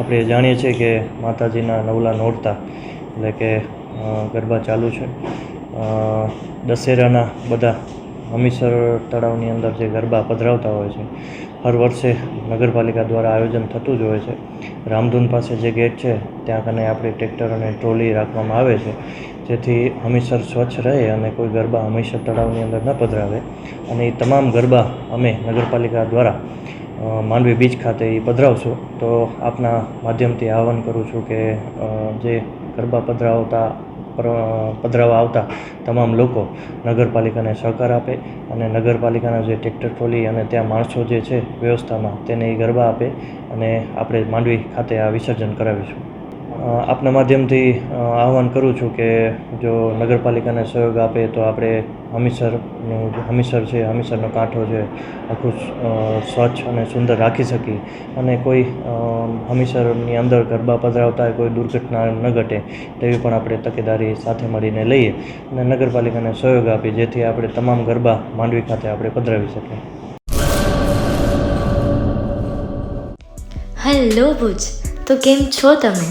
આપણે જાણીએ છીએ કે માતાજીના નવલા નોરતા એટલે કે ગરબા ચાલુ છે. દશેરાના બધા હમીસર તળાવની અંદર જે ગરબા પધરાવતા હોય છે, હર વર્ષે નગરપાલિકા દ્વારા આયોજન થતું જ હોય છે. રામધૂન પાસે જે ગેટ છે, ત્યાં કને આપણે ટ્રેક્ટર અને ટ્રોલી રાખવામાં આવે છે. જેથી હમીસર સ્વચ્છ રહે અને કોઈ ગરબા હમીસર તળાવની અંદર ન પધરાવે. અને એ તમામ ગરબા અમે નગરપાલિકા દ્વારા માંડવી બીચ ખાતે એ પધરાવશું તો આપના માધ્યમથી આહવાન કરું છું કે જે ગરબા પધરાવતા પધરાવા આવતા તમામ લોકો નગરપાલિકાને સહકાર આપે અને નગરપાલિકાના જે ટ્રેક્ટર ટ્રોલી અને ત્યાં માણસો જે છે વ્યવસ્થામાં તેને એ ગરબા આપે અને આપણે માંડવી ખાતે આ વિસર્જન કરાવીશું. આપના માધ્યમથી આહવાન કરું છું કે જો નગરપાલિકાને સહયોગ આપે તો આપણે હમીસરનું હમીસર છે, હમીસરનો કાંઠો છે, આખું સ્વચ્છ અને સુંદર રાખી શકીએ. અને કોઈ હમીસરની અંદર ગરબા પધરાવતા હોય, કોઈ દુર્ઘટના ન ઘટે, તેવી પણ આપણે તકેદારી સાથે મળીને લઈએ અને નગરપાલિકાને સહયોગ આપીએ, જેથી આપણે તમામ ગરબા માંડવી ખાતે આપણે પધરાવી શકીએ. હેલો ભુજ, તો કેમ છો તમે?